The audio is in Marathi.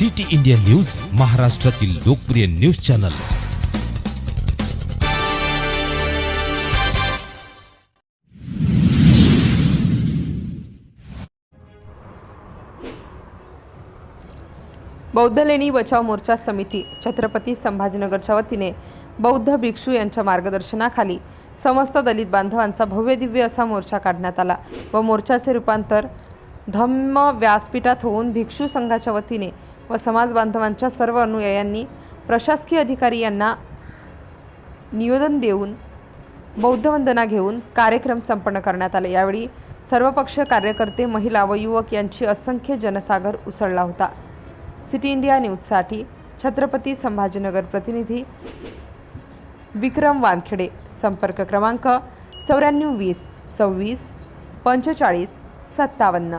सिटी इंडिया न्यूज महाराष्ट्रातील लोकप्रिय न्यूज चॅनल. बौद्ध लेणी बचाव मोर्चा समिती छत्रपती संभाजीनगरच्या वतीने बौद्ध भिक्षू यांच्या मार्गदर्शनाखाली समस्त दलित बांधवांचा भव्य दिव्य असा मोर्चा काढण्यात आला व मोर्चाचे रूपांतर धम्म व्यासपीठात होऊन भिक्षू संघाच्या वतीने व समाज बांधवांच्या सर्व अनुयायांनी प्रशासकीय अधिकारी यांना निवेदन देऊन बौद्ध वंदना घेऊन कार्यक्रम संपन्न करण्यात आले. यावेळी सर्वपक्षीय कार्यकर्ते महिला व युवक यांची असंख्य जनसागर उसळला होता. सिटी इंडिया न्यूजसाठी छत्रपती संभाजीनगर प्रतिनिधी विक्रम वानखेडे. संपर्क क्रमांक चौऱ्याण्णव वीस सव्वीस पंचेचाळीस सत्तावन्न.